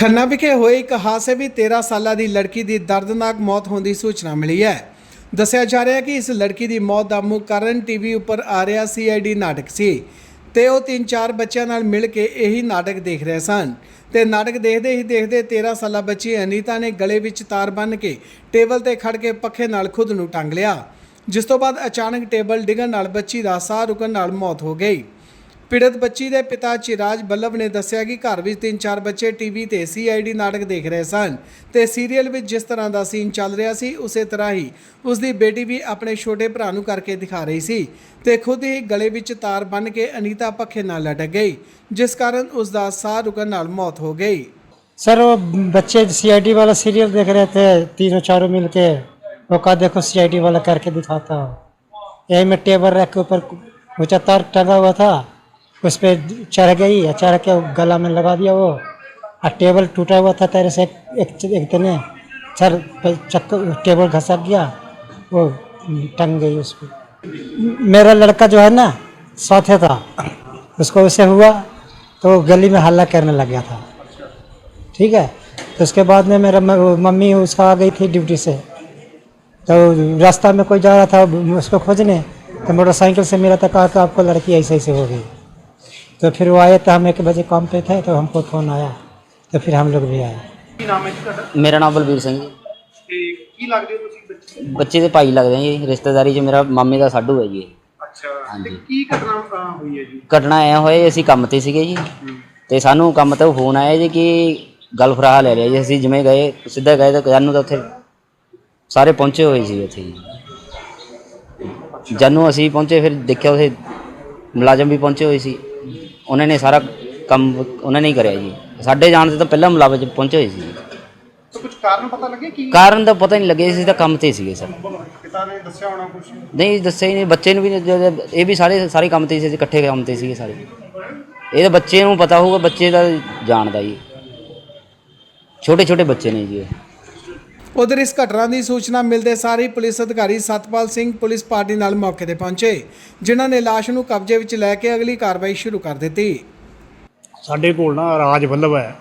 ਖੰਨਾ ਵਿਖੇ ਹੋਏ ਇੱਕ ਹਾਦਸੇ ਵਿੱਚ 13 ਸਾਲਾਂ ਦੀ ਲੜਕੀ ਦੀ ਦਰਦਨਾਕ ਮੌਤ ਹੋਣ ਦੀ ਸੂਚਨਾ ਮਿਲੀ ਹੈ। ਦੱਸਿਆ ਜਾ ਰਿਹਾ ਹੈ ਕਿ ਇਸ ਲੜਕੀ ਦੀ ਮੌਤ ਦਾ ਮੁੱਖ ਕਾਰਨ ਟੀਵੀ ਉੱਪਰ ਆ ਰਿਹਾ ਸੀਆਈਡੀ ਨਾਟਕ ਸੀ ਤੇ ਉਹ ਤਿੰਨ ਚਾਰ ਬੱਚਿਆਂ ਨਾਲ ਮਿਲ ਕੇ ਇਹੀ ਨਾਟਕ ਦੇਖ ਰਹੇ ਸਨ। ਤੇ ਨਾਟਕ ਦੇਖਦੇ ਹੀ ਦੇਖਦੇ 13 ਸਾਲਾ ਬੱਚੀ ਅਨੀਤਾ ਨੇ ਗਲੇ ਵਿੱਚ ਤਾਰ ਬੰਨ੍ਹ ਕੇ ਟੇਬਲ ਤੇ ਖੜ ਕੇ ਪੱਖੇ ਨਾਲ ਖੁਦ ਨੂੰ ਟੰਗ ਲਿਆ। ਜਿਸ ਤੋਂ ਬਾਅਦ ਅਚਾਨਕ ਟੇਬਲ ਡਿੱਗਣ ਨਾਲ ਬੱਚੀ ਦਾ ਸਾਹ ਰੁਕਣ ਨਾਲ ਮੌਤ ਹੋ ਗਈ। ਪੀੜਤ ਬੱਚੀ ਦੇ ਪਿਤਾ ਚਿਰਾਜ ਬੱਲਭ ਨੇ ਦੱਸਿਆ ਕਿ ਘਰ ਵਿੱਚ ਤਿੰਨ ਚਾਰ ਬੱਚੇ ਟੀਵੀ ਤੇ ਸੀਆਈਡੀ ਨਾਟਕ ਦੇਖ ਰਹੇ ਸਨ ਤੇ ਸੀਰੀਅਲ ਵਿੱਚ ਜਿਸ ਤਰ੍ਹਾਂ ਦਾ ਸੀਨ ਚੱਲ ਰਿਹਾ ਸੀ ਉਸੇ ਤਰ੍ਹਾਂ ਹੀ ਉਸ ਦੀ ਬੇਟੀ ਵੀ ਆਪਣੇ ਛੋਟੇ ਭਰਾ ਨੂੰ ਕਰਕੇ ਦਿਖਾ ਰਹੀ ਸੀ ਤੇ ਖੁਦ ਹੀ ਗਲੇ ਵਿੱਚ ਤਾਰ ਬੰਨ੍ਹ ਕੇ ਅਨੀਤਾ ਪੱਖੇ ਨਾਲ ਲਟਕ ਗਈ ਜਿਸ ਕਾਰਨ ਉਸ ਦਾ ਸਾਹ ਰੁਕਣ ਨਾਲ ਮੌਤ ਹੋ ਗਈ सर वो बच्चे सीआईडी वाला सीरियल देख रहे थे तीनों चारों मिल के वो कहा देखो सीआईडी वाला करके दिखाता हूँ यही में टेबल रख के ऊपर ऊंचा तार टंगा हुआ था उस पर चढ़ गई और चढ़ के गला में लगा दिया वो और टेबल टूटा हुआ था तेरे से एक एक, तने सर चक्कर टेबल घसक गया वो टंग गई उस पर मेरा लड़का जो है ना साथे था उसको उसे हुआ तो गली में हल्ला करने लग गया था। ठीक है? तो उसके बाद में मेरा मम्मी उसका आ गई थी ड्यूटी से। तो रास्ता में कोई जा रहा था उसको खोजने तो मोटरसाइकिल से मेरा तो कहा कि आपको लड़की ऐसे ऐसे हो गई। तो फिर वो आए तो हम एक बजे काम पे थे तो हमको फ़ोन आया तो फिर हम लोग भी आए ਕੀ ਨਾਮ ਹੈ ਜੀ ਤੁਹਾਡਾ ਮੇਰਾ ਨਾਮ ਬਲਬੀਰ ਸਿੰਘ ਜੀ ਤੇ ਕੀ ਲੱਗਦੇ ਹੋ ਤੁਸੀਂ ਬੱਚੇ ਬੱਚੇ ਦੇ ਭਾਈ ਲੱਗਦੇ ਆ ਜੀ ਰਿਸ਼ਤੇਦਾਰੀ 'ਚ ਮੇਰਾ ਮਾਮੇ ਦਾ ਸਾਡੂ ਹੈ ਜੀ ਇਹ। ਅੱਛਾ ਹਾਂਜੀ। ਤੇ ਕੀ ਘਟਨਾ ਅਹ, ਹੋਈ ਹੈ ਜੀ ਘਟਨਾ ਐ ਹੋਏ ਅਸੀਂ ਕੰਮ ਤੇ ਸੀਗੇ ਜੀ ਤੇ ਸਾਨੂੰ ਕੰਮ ਤੋਂ ਫੋਨ ਆਇਆ ਜੀ ਕਿ ਗੱਲ ਫਰਾਹ ਲੈ ਲਿਆ ਜੀ ਅਸੀਂ ਜਿਵੇਂ ਗਏ ਸਿੱਧਾ ਗਏ ਤਾਂ ਜਾਨੂੰ ਤਾਂ ਉੱਥੇ ਸਾਰੇ ਪਹੁੰਚੇ ਹੋਏ ਸੀ ਉੱਥੇ ਜੀ ਜਾਨੂੰ ਅਸੀਂ ਪਹੁੰਚੇ ਫਿਰ ਦੇਖਿਆ ਉੱਥੇ ਮੁਲਾਜ਼ਮ ਵੀ ਪਹੁੰਚੇ ਹੋਏ ਸੀ ਉਹਨਾਂ ਨੇ ਸਾਰਾ ਕੰਮ ਉਹਨਾਂ ਨੇ ਹੀ ਕਰਿਆ ਜੀ। ਸਾਡੇ ਜਾਣ ਤੋਂ ਪਹਿਲਾਂ ਮੁਲਾਜ਼ਮ ਪਹੁੰਚੇ ਹੋਏ ਸੀ। ਜੀ। ਤਾਂ ਕੁਝ ਕਾਰਨ ਪਤਾ ਲੱਗੇ ਕੀ? ਕਾਰਨ ਤਾਂ ਪਤਾ ਨਹੀਂ ਲੱਗੇ ਸੀ ਤਾਂ ਕੰਮ ਤੇ ਸੀਗੇ ਸਰ। ਪਿਤਾ ਨੇ ਦੱਸਿਆ ਹੋਣਾ ਕੁਝ ਨਹੀਂ ਦੱਸਿਆ ਹੀ ਨਹੀਂ ਬੱਚੇ ਨੂੰ ਵੀ ਨਹੀਂ- ਜਦੋਂ- ਇਹ ਵੀ ਸਾਰੇ ਸਾਰੇ ਕੰਮ ਤੇ ਸੀ ਇਕੱਠੇ ਕੰਮ ਤੇ ਸੀਗੇ ਸਾਰੇ। ਇਹ ਤਾਂ ਬੱਚੇ ਨੂੰ ਪਤਾ ਹੋਊਗਾ ਬੱਚੇ ਦਾ ਜਾਣਦਾ ਜੀ। ਛੋਟੇ ਛੋਟੇ ਬੱਚੇ ਨੇ ਜੀ ਇਹ। ਉਧਰ ਇਸ ਘਟਨਾ ਦੀ ਸੂਚਨਾ ਮਿਲਦੇ ਸਾਰ ਹੀ ਪੁਲਿਸ ਅਧਿਕਾਰੀ ਸਤਪਾਲ ਸਿੰਘ ਪੁਲਿਸ ਪਾਰਟੀ ਨਾਲ ਮੌਕੇ ਤੇ ਪਹੁੰਚੇ, ਜਿਨ੍ਹਾਂ ਨੇ ਲਾਸ਼ ਨੂੰ ਕਬਜ਼ੇ ਵਿੱਚ ਲੈ ਕੇ ਅਗਲੀ ਕਾਰਵਾਈ ਸ਼ੁਰੂ ਕਰ ਦਿੱਤੀ। ਸਾਡੇ ਕੋਲ ਨਾ ਰਾਜ ਵੱਲਭ ਹੈ।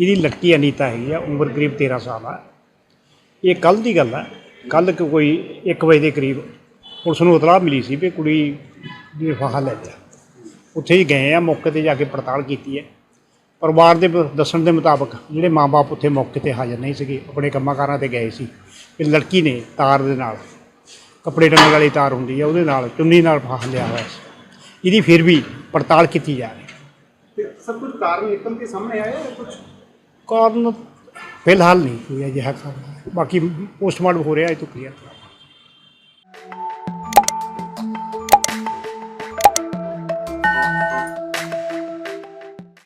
ਇਹਦੀ ਲੜਕੀ ਅਨੀਤਾ ਹੈਗੀ ਆ, ਉਮਰ ਕਰੀਬ 13 ਸਾਲ ਆ। ਇਹ ਕੱਲ ਦੀ ਗੱਲ ਹੈ ਕੱਲ ਕੋਈ 1 ਵਜੇ ਦੇ ਕਰੀਬ ਪੁਲਿਸ ਨੂੰ ਇਤਲਾਹ ਮਿਲੀ ਸੀ ਵੀ ਕੁੜੀ ਦੀ ਫਾਹਾ ਲੈ ਲਿਆ ਉੱਥੇ ਹੀ ਗਏ ਆ, ਮੌਕੇ ਤੇ ਜਾ ਕੇ ਪੜਤਾਲ ਕੀਤੀ ਹੈ। ਪਰਿਵਾਰ ਦੇ ਦੱਸਣ ਦੇ ਮੁਤਾਬਕ ਜਿਹੜੇ ਮਾਪੇ ਉੱਥੇ ਮੌਕੇ ਤੇ ਹਾਜ਼ਰ ਨਹੀਂ ਸੀਗੇ ਆਪਣੇ ਕੰਮਾਂ ਕਾਰਾਂ ਤੇ ਗਏ ਸੀ। ਕਿ ਲੜਕੀ ਨੇ ਤਾਰ ਦੇ ਨਾਲ ਕੱਪੜੇ ਟੰਗਣ ਵਾਲੀ ਤਾਰ ਹੁੰਦੀ ਹੈ ਉਹਦੇ ਨਾਲ ਚੁੰਨੀ ਨਾਲ ਫਾਹਾ ਲਿਆ ਹੋਇਆ ਸੀ। ਇਹਦੀ ਫਿਰ ਵੀ ਪੜਤਾਲ ਕੀਤੀ ਜਾ ਰਹੀ। ਹੈ ਤੇ ਸਭ ਕੁਝ ਕਾਰਨ ਨਿਕਲ ਕੇ ਸਾਹਮਣੇ ਆਇਆ ਜਾਂ ਕੁਝ ਕਾਰਨ ਫਿਲਹਾਲ ਨਹੀਂ ਕੋਈ ਅਜਿਹਾ ਕਾਰਨ। ਹੈ। ਬਾਕੀ ਪੋਸਟਮਾਰਟਮ ਹੋ ਰਿਹਾ ਇਹ ਤੋਂ ਕਲੀਅਰ